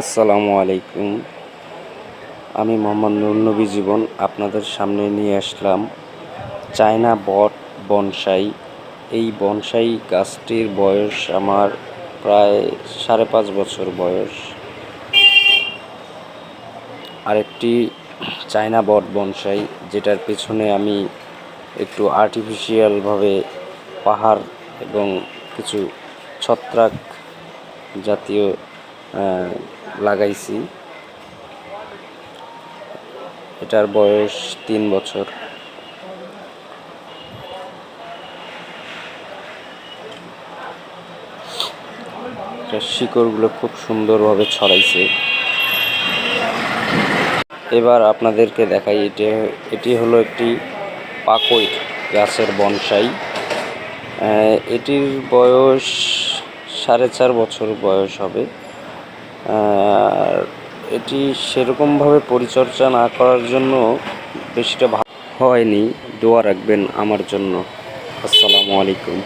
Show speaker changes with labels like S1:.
S1: আসসালামু আলাইকুম। আমি মোহাম্মদ নুরনবী জীবন আপনাদের সামনে নিয়ে আসলাম চায়না বট বনসাই। এই বনসাই গাছটির বয়স আমার প্রায় সাড়ে পাঁচ বছর বয়স। আরেকটি চায়না বট বনসাই, যেটার পেছনে আমি একটু আর্টিফিশিয়ালভাবে পাহাড় এবং কিছু ছত্রাক জাতীয় লাগাইছি। এটার বয়স তিন বছর। শিকড়গুলো খুব সুন্দরভাবে ছড়াইছে। এবার আপনাদেরকে দেখাই, এটি এটি হলো একটি পাকই গাছের বনসাই। এটির বয়স সাড়ে চার বছর বয়স হবে। এটি সেরকমভাবে পরিচর্যা না করার জন্য বেশিটা ভালো হয়নি। দোয়া রাখবেন আমার জন্য। আসসালামু আলাইকুম।